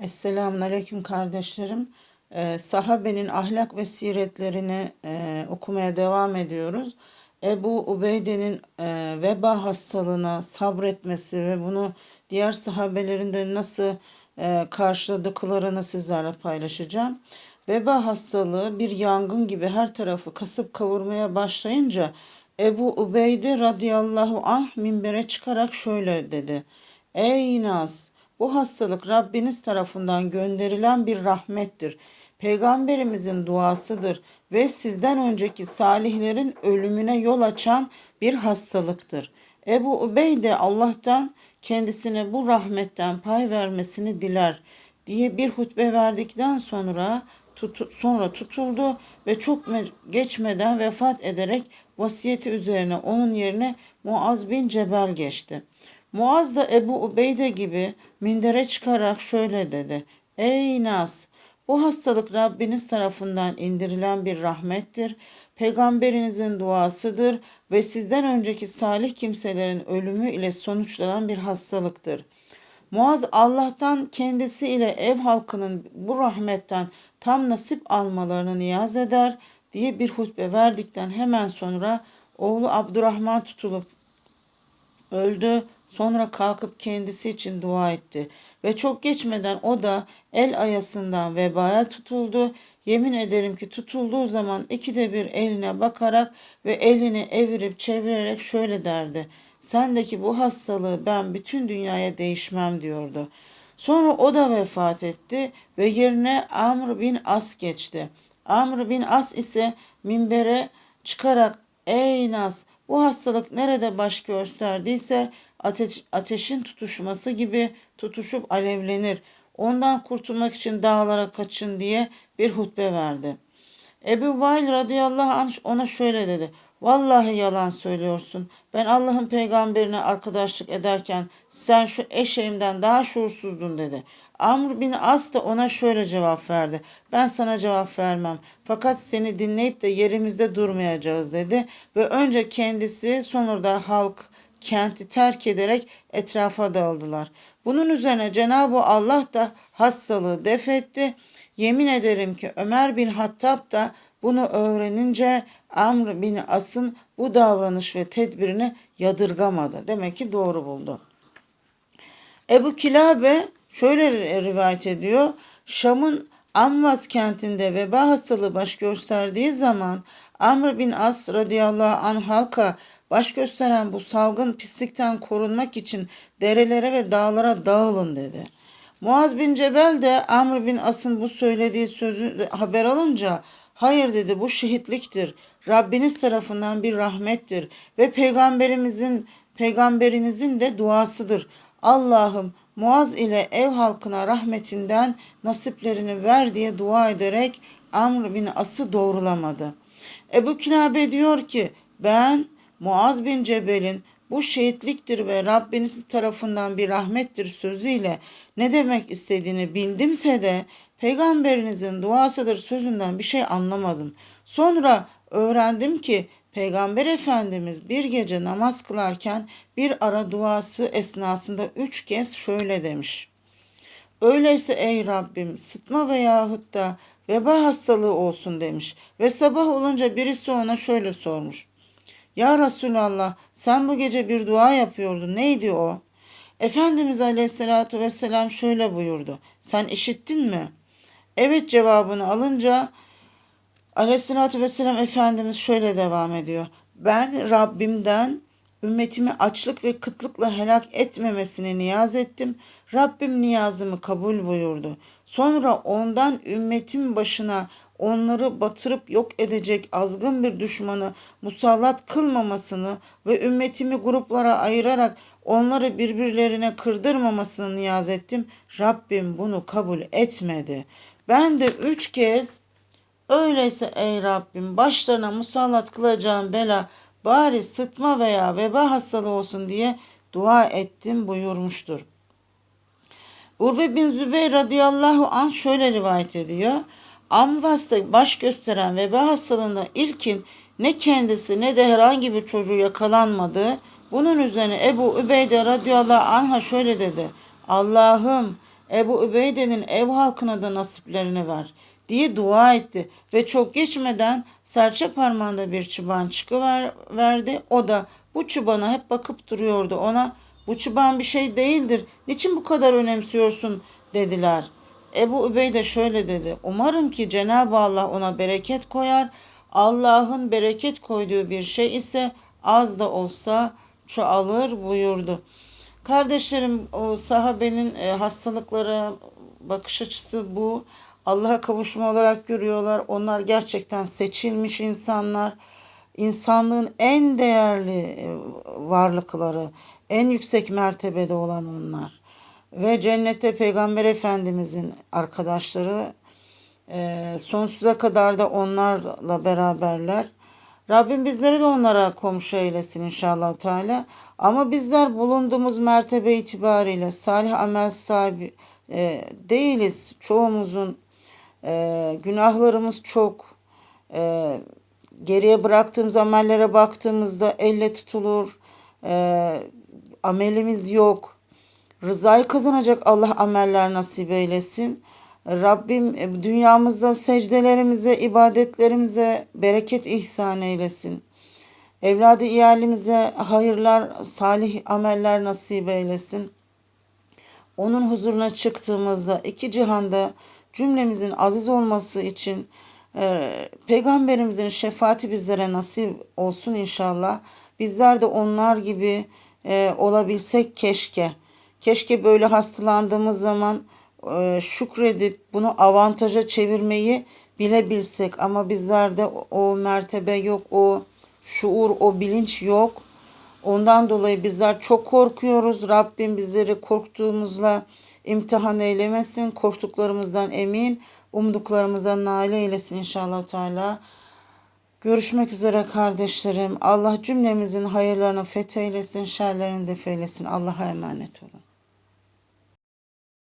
Esselamun Aleyküm kardeşlerim. Ee, sahabenin ahlak ve siretlerini e, okumaya devam ediyoruz. Ebu Ubeyde'nin e, veba hastalığına sabretmesi ve bunu diğer sahabelerin de nasıl e, karşıladıklarını sizlerle paylaşacağım. Veba hastalığı bir yangın gibi her tarafı kasıp kavurmaya başlayınca Ebu Ubeyde radıyallahu anh minbere çıkarak şöyle dedi. Ey Nas! Bu hastalık Rabbiniz tarafından gönderilen bir rahmettir. Peygamberimizin duasıdır ve sizden önceki salihlerin ölümüne yol açan bir hastalıktır. Ebu Ubeyde Allah'tan kendisine bu rahmetten pay vermesini diler diye bir hutbe verdikten sonra tut, sonra tutuldu ve çok geçmeden vefat ederek vasiyeti üzerine onun yerine Muaz bin Cebel geçti. Muaz da Ebu Ubeyde gibi mindere çıkarak şöyle dedi. Ey Nas! Bu hastalık Rabbiniz tarafından indirilen bir rahmettir. Peygamberinizin duasıdır ve sizden önceki salih kimselerin ölümü ile sonuçlanan bir hastalıktır. Muaz Allah'tan kendisi ile ev halkının bu rahmetten tam nasip almalarını niyaz eder diye bir hutbe verdikten hemen sonra oğlu Abdurrahman tutulup öldü. Sonra kalkıp kendisi için dua etti ve çok geçmeden o da el ayasından vebaya tutuldu. Yemin ederim ki tutulduğu zaman ikide bir eline bakarak ve elini evirip çevirerek şöyle derdi. Sendeki bu hastalığı ben bütün dünyaya değişmem diyordu. Sonra o da vefat etti ve yerine Amr bin As geçti. Amr bin As ise minbere çıkarak ey Nas bu hastalık nerede baş gösterdiyse ateş, ateşin tutuşması gibi tutuşup alevlenir. Ondan kurtulmak için dağlara kaçın diye bir hutbe verdi. Ebu Vail radıyallahu anh ona şöyle dedi. Vallahi yalan söylüyorsun. Ben Allah'ın peygamberine arkadaşlık ederken sen şu eşeğimden daha şuursuzdun dedi. Amr bin As da ona şöyle cevap verdi. Ben sana cevap vermem. Fakat seni dinleyip de yerimizde durmayacağız dedi. Ve önce kendisi sonra da halk kenti terk ederek etrafa dağıldılar. Bunun üzerine Cenab-ı Allah da hastalığı defetti. Yemin ederim ki Ömer bin Hattab da bunu öğrenince Amr bin As'ın bu davranış ve tedbirini yadırgamadı. Demek ki doğru buldu. Ebu Kilabe şöyle rivayet ediyor. Şam'ın Amvaz kentinde veba hastalığı baş gösterdiği zaman Amr bin As radıyallahu anh halka baş gösteren bu salgın pislikten korunmak için derelere ve dağlara dağılın dedi. Muaz bin Cebel de Amr bin As'ın bu söylediği sözü haber alınca hayır dedi bu şehitliktir. Rabbiniz tarafından bir rahmettir ve peygamberimizin peygamberinizin de duasıdır. Allah'ım Muaz ile ev halkına rahmetinden nasiplerini ver diye dua ederek Amr bin As'ı doğrulamadı. Ebu Kinabe diyor ki ben Muaz bin Cebel'in bu şehitliktir ve Rabbiniz tarafından bir rahmettir sözüyle ne demek istediğini bildimse de peygamberinizin duasıdır sözünden bir şey anlamadım. Sonra öğrendim ki Peygamber Efendimiz bir gece namaz kılarken bir ara duası esnasında üç kez şöyle demiş. Öyleyse ey Rabbim sıtma veyahut da veba hastalığı olsun demiş. Ve sabah olunca birisi ona şöyle sormuş. Ya Resulallah sen bu gece bir dua yapıyordun. Neydi o? Efendimiz Aleyhisselatü Vesselam şöyle buyurdu. Sen işittin mi? Evet cevabını alınca Aleyhisselatü Vesselam Efendimiz şöyle devam ediyor. Ben Rabbimden ümmetimi açlık ve kıtlıkla helak etmemesini niyaz ettim. Rabbim niyazımı kabul buyurdu. Sonra ondan ümmetim başına onları batırıp yok edecek azgın bir düşmanı musallat kılmamasını ve ümmetimi gruplara ayırarak onları birbirlerine kırdırmamasını niyaz ettim. Rabbim bunu kabul etmedi. Ben de üç kez öyleyse ey Rabbim başlarına musallat kılacağım bela bari sıtma veya veba hastalığı olsun diye dua ettim buyurmuştur. Urve bin Zübeyir radıyallahu anh şöyle rivayet ediyor. Amvas'ta baş gösteren veba hastalığında ilkin ne kendisi ne de herhangi bir çocuğu yakalanmadı. Bunun üzerine Ebu Übeyde radıyallahu anh'a şöyle dedi. Allah'ım Ebu Übeyde'nin ev halkına da nasiplerini ver diye dua etti. Ve çok geçmeden serçe parmağında bir çıban çıkıver verdi. O da bu çubana hep bakıp duruyordu. Ona bu çıban bir şey değildir. Niçin bu kadar önemsiyorsun dediler. Ebu Übeyde şöyle dedi. Umarım ki Cenab-ı Allah ona bereket koyar. Allah'ın bereket koyduğu bir şey ise az da olsa çoğalır buyurdu. Kardeşlerim o sahabenin e, hastalıklara bakış açısı bu. Allah'a kavuşma olarak görüyorlar. Onlar gerçekten seçilmiş insanlar. İnsanlığın en değerli e, varlıkları, en yüksek mertebede olan onlar. Ve cennette Peygamber Efendimizin arkadaşları e, sonsuza kadar da onlarla beraberler. Rabbim bizleri de onlara komşu eylesin inşallah Teala. Ama bizler bulunduğumuz mertebe itibariyle salih amel sahibi e, değiliz. Çoğumuzun e, günahlarımız çok. E, geriye bıraktığımız amellere baktığımızda elle tutulur. E, amelimiz yok. Rızayı kazanacak Allah ameller nasip eylesin. Rabbim e, dünyamızda secdelerimize, ibadetlerimize bereket ihsan eylesin. Evladı iyalimize hayırlar, salih ameller nasip eylesin. Onun huzuruna çıktığımızda iki cihanda cümlemizin aziz olması için e, Peygamberimizin şefaati bizlere nasip olsun inşallah. Bizler de onlar gibi e, olabilsek keşke. Keşke böyle hastalandığımız zaman e, şükredip bunu avantaja çevirmeyi bilebilsek ama bizlerde o, o mertebe yok, o şuur, o bilinç yok. Ondan dolayı bizler çok korkuyoruz. Rabbim bizleri korktuğumuzla imtihan eylemesin. Korktuklarımızdan emin, umduklarımızdan nail eylesin inşallah Teala. Görüşmek üzere kardeşlerim. Allah cümlemizin hayırlarını fetheylesin, şerlerini def eylesin. Allah'a emanet olun.